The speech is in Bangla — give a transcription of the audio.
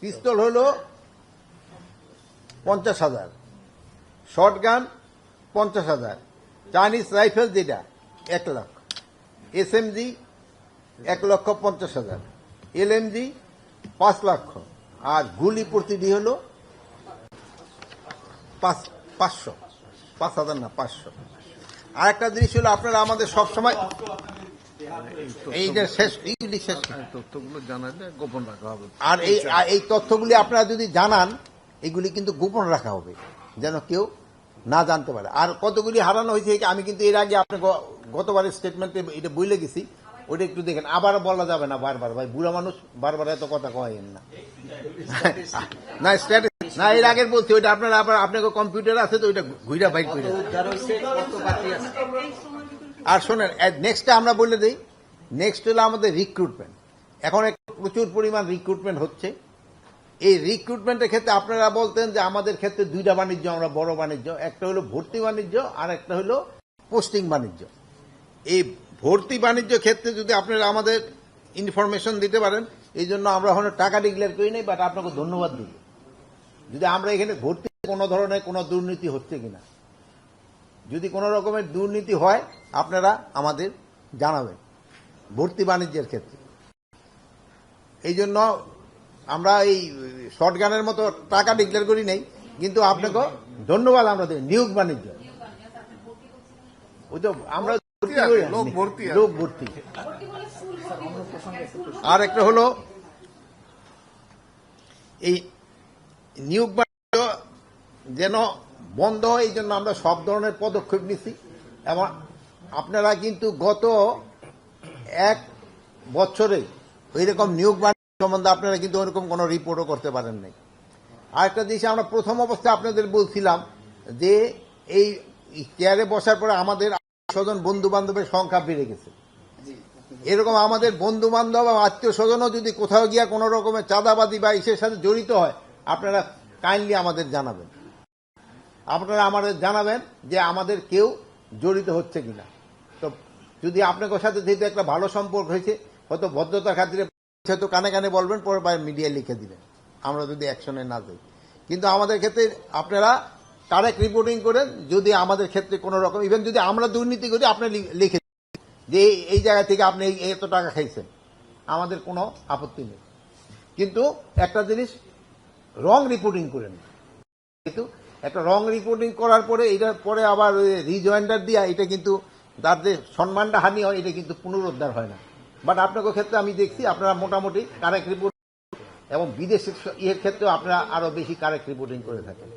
পিস্তল হলো পঞ্চাশ হাজার। শর্ট গান পঞ্চাশ হাজার। চাইনিজ রাইফেল যেটা, এক লাখ। এস এমজি এক লক্ষ পঞ্চাশ হাজার। এলএমজি পাঁচ লক্ষ। আর গুলি প্রতিটি হল পাঁচ, পাঁচশো। পাঁচ হাজার না, পাঁচশো। আর একটা জিনিস হলো আপনারা আমাদের সবসময় এইটা শেষ এইগুলি শেষ এই তথ্যগুলো জানালে গোপন রাখা হবে। আর এই এই তথ্যগুলি আপনারা যদি জানান এগুলি কিন্তু গোপন রাখা হবে যেন কেউ না জানতে পারে। আর কতগুলি হারানো হয়েছে আমি কিন্তু এর আগে আপনি গতবারের স্টেটমেন্টে এটা বলে গেছি ওটা একটু দেখেন। আবার বলা যাবে না বারবার ভাই বুড়া মানুষ বারবার এত কথা কয়েন না। না স্ট্র্যাটেজি না এর আগের বলছি ওইটা আপনার আবার আপনাকে কম্পিউটার আছে তো ওইটা ঘুরা করে আর শোনেন নেক্সটটা আমরা বলে দিই। নেক্সট হলো আমাদের রিক্রুটমেন্ট এখন প্রচুর পরিমাণ রিক্রুটমেন্ট হচ্ছে। এই রিক্রুটমেন্টের ক্ষেত্রে আপনারা বলতেন যে আমাদের ক্ষেত্রে দুইটা বাণিজ্য, আমরা বড় বাণিজ্য। একটা হলো ভর্তি বাণিজ্য, আর একটা হলো পোস্টিং বাণিজ্য। এই ভর্তি বাণিজ্য ক্ষেত্রে যদি আপনারা আমাদের ইনফরমেশন দিতে পারেন, এই জন্য আমরা এখন টাকা ডিক্লেয়ার করি নাই বাট আপনাকে ধন্যবাদ দিই। যদি আমরা এখানে ভর্তি কোনো ধরনের কোনো দুর্নীতি হচ্ছে কিনা। যদি কোনো রকমের দুর্নীতি হয়, আপনারা আমাদের জানাবেন। ভর্তি বাণিজ্যের ক্ষেত্রে। এই জন্য আমরা এই শর্টগানের মতো টাকা ডিক্লেয়ার করি নেই কিন্তু আপনাকে ধন্যবাদ আমরা দেব। নিয়োগ বাণিজ্য। ওই তো আমরা ভর্তি লোক ভর্তি। আর একটা হলো এই নিয়োগ বাণিজ্য যেন বন্ধ হয় এই জন্য আমরা সব ধরনের পদক্ষেপ নিছি। এবং আপনারা কিন্তু গত এক বছরে ওইরকম নিয়োগ বাণিজ্য সম্বন্ধে আপনারা কিন্তু ওরকম কোনো রিপোর্টও করতে পারেন নাই। আরেকটা জিনিস আমরা প্রথম অবস্থায় আপনাদের বলছিলাম যে এই চেয়ারে বসার পরে আমাদের স্বজন বন্ধু বান্ধবের সংখ্যা বেড়ে গেছে। এরকম আমাদের বন্ধু বান্ধব আত্মীয় স্বজনও যদি কোথাও গিয়া কোনো রকমের চাঁদাবাদী বা ইসের সাথে জড়িত হয় আপনারা কাইন্ডলি আমাদের জানাবেন। আপনারা আমাদের জানাবেন যে আমাদের কেউ জড়িত হচ্ছে কিনা। যদি আপনাদের সাথে যেহেতু একটা ভালো সম্পর্ক হয়েছে, হয়তো ভদ্রতার খাতিরে হয়তো কানে কানে বলবেন, পরে বা মিডিয়া লিখে দিবেন। আমরা যদি অ্যাকশনে না যাই। কিন্তু আমাদের ক্ষেত্রে আপনারা কারেক্ট রিপোর্টিং করেন, যদি আমাদের ক্ষেত্রে কোনো রকম ইভেন যদি আমরা দুর্নীতি করি, আপনি লিখে যে এই- জায়গা থেকে আপনি এত টাকা খাইছেন। আমাদের কোনো আপত্তি নেই। কিন্তু একটা জিনিস রং রিপোর্টিং করেন। কিন্তু একটা রং রিপোর্টিং করার পরে এটার পরে আবার রিজয়েন্ডার দিয়া, এটা কিন্তু যে সম্মানটা হানি হয়, এটা কিন্তু পুনরুদ্ধার হয় না। বাট আপনাদের ক্ষেত্রে আমি দেখছি, আপনারা মোটামুটি কারেক্ট রিপোর্ট এবং বিদেশের ইয়ের ক্ষেত্রেও আপনারা আরও বেশি কারেক্ট রিপোর্টিং করে থাকেন।